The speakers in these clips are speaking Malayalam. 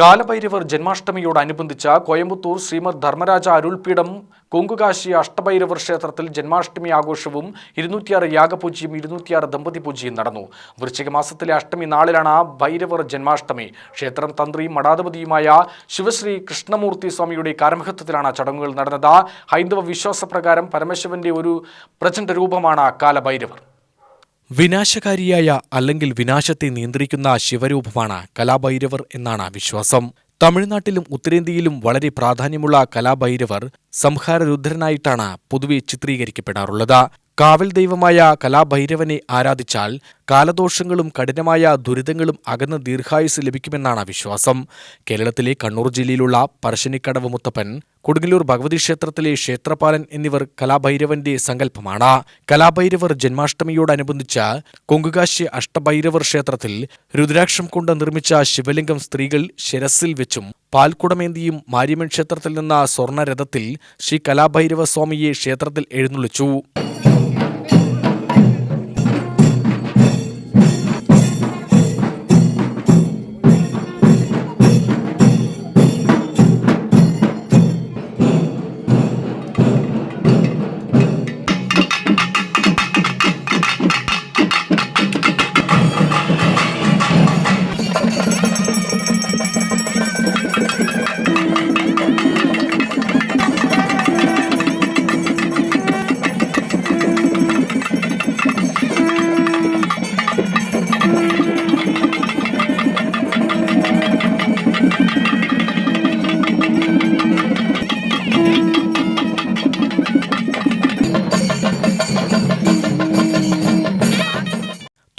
കാലഭൈരവർ ജന്മാഷ്ടമിയോടനുബന്ധിച്ച കോയമ്പത്തൂർ ശ്രീമദ് ധർമ്മരാജ അരുൾപീഠം കൊങ്കുകാശി അഷ്ടഭൈരവർ ക്ഷേത്രത്തിൽ ജന്മാഷ്ടമി ആഘോഷവും ഇരുന്നൂറ്റിയാറ് യാഗപൂജയും ഇരുന്നൂറ്റിയാറ് ദമ്പതി പൂജയും നടന്നു. വൃശ്ചിക മാസത്തിലെ അഷ്ടമി നാളിലാണ് ഭൈരവർ ജന്മാഷ്ടമി. ക്ഷേത്രം തന്ത്രിയും മഠാധിപതിയുമായ ശിവശ്രീ കൃഷ്ണമൂർത്തി സ്വാമിയുടെ കാരമഹത്വത്തിലാണ് ചടങ്ങുകൾ നടന്നത്. ഹൈന്ദവ വിശ്വാസപ്രകാരം പരമശിവന്റെ ഒരു പ്രചണ്ഡ രൂപമാണ് കാലഭൈരവർ. വിനാശകാരിയായ അല്ലെങ്കിൽ വിനാശത്തെ നിയന്ത്രിക്കുന്ന ശിവരൂപമാണ് കലാഭൈരവർ എന്നാണ് വിശ്വാസം. തമിഴ്നാട്ടിലും ഉത്തരേന്ത്യയിലും വളരെ പ്രാധാന്യമുള്ള കലാഭൈരവർ സംഹാരരുദ്രനായിട്ടാണ് പൊതുവെ ചിത്രീകരിക്കപ്പെടാറുള്ളത്. കാവൽ ദൈവമായ കലാഭൈരവനെ ആരാധിച്ചാൽ കാലദോഷങ്ങളും കഠിനമായ ദുരിതങ്ങളും അകന്ന് ദീർഘായുസ് ലഭിക്കുമെന്നാണ് വിശ്വാസം. കേരളത്തിലെ കണ്ണൂർ ജില്ലയിലുള്ള പറശ്ശിനിക്കടവ് മുത്തപ്പൻ കൊടുങ്ങല്ലൂർ ഭഗവതി ക്ഷേത്രത്തിലെ ക്ഷേത്രപാലൻ എന്നിവർ കലാഭൈരവന്റെ സങ്കല്പമാണ്. കലാഭൈരവർ ജന്മാഷ്ടമിയോടനുബന്ധിച്ച് കൊങ്കുകാശി അഷ്ടഭൈരവർ ക്ഷേത്രത്തിൽ രുദ്രാക്ഷം കൊണ്ട് നിർമ്മിച്ച ശിവലിംഗം സ്ത്രീകൾ ശിരസിൽ വെച്ചും പാൽക്കുടമേന്തിയും മാരിയമ്മൻ ക്ഷേത്രത്തിൽ നിന്ന സ്വർണരഥത്തിൽ ശ്രീ കലാഭൈരവ സ്വാമിയെ ക്ഷേത്രത്തിൽ എഴുന്നള്ളിച്ചു.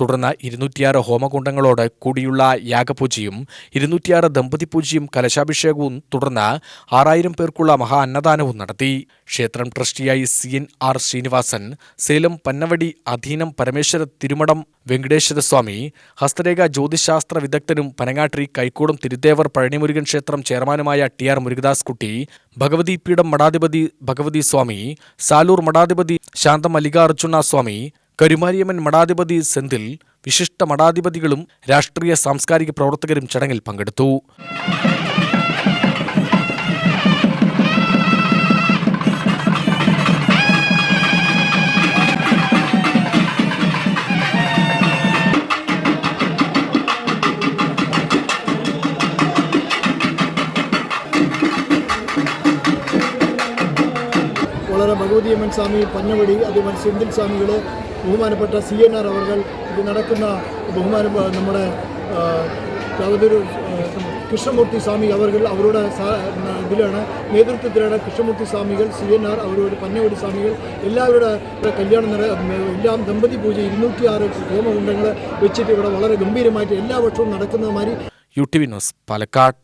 തുടർന്ന് ഇരുന്നൂറ്റിയാറ് ഹോമകുണ്ടങ്ങളോട് കൂടിയുള്ള യാഗപൂജയും ഇരുന്നൂറ്റിയാറ് ദമ്പതി പൂജയും കലശാഭിഷേകവും തുടർന്ന് ആറായിരം പേർക്കുള്ള മഹാ അന്നദാനവും നടത്തി. ക്ഷേത്രം ട്രസ്റ്റിയായി C N R Srinivasan Salem പന്നവടി അധീനം പരമേശ്വര തിരുമടം വെങ്കടേശ്വര സ്വാമി ഹസ്തരേഖ ജ്യോതിശാസ്ത്ര വിദഗ്ധനും പനങ്ങാട്രി കൈക്കൂടം തിരുത്തേവർ പഴനിമുരുകൻ ക്ഷേത്രം ചെയർമാനുമായ ടി ആർ മുരുകദാസ് കുട്ടി ഭഗവതി പീഠം മഠാധിപതി ഭഗവതി സ്വാമി സാലൂർ മഠാധിപതി ശാന്ത മല്ലികാർജുന സ്വാമി കരുമാരിയമ്മൻ മഠാധിപതി സെന്തിൽ വിശിഷ്ട മഠാധിപതികളും രാഷ്ട്രീയ സാംസ്കാരിക പ്രവർത്തകരും ചടങ്ങിൽ പങ്കെടുത്തു. വളരെ ഭഗവതിയമ്മൻ സ്വാമി പന്നവടി അതുപോലെ സെന്തിൽ സ്വാമികൾ ബഹുമാനപ്പെട്ട സി എൻ ആർ അവർ ഇത് നടക്കുന്ന ബഹുമാന നമ്മുടെ ആ, കൃഷ്ണമൂർത്തി സ്വാമി അവർകൾ അവരുടെ ഇതിലാണ് നേതൃത്വത്തിലാണ് കൃഷ്ണമൂർത്തി സ്വാമികൾ സി എൻ ആർ അവരോട് പന്നവടി സ്വാമികൾ എല്ലാവരുടെ കല്യാണം എല്ലാം ദമ്പതി പൂജ ഇരുന്നൂറ്റിയാറ് ഹോമകുണ്ടങ്ങൾ വെച്ചിട്ട് ഇവിടെ വളരെ ഗംഭീരമായിട്ട് എല്ലാ വർഷവും നടക്കുന്നതുമായി മാതിരി U T V news Palakkad.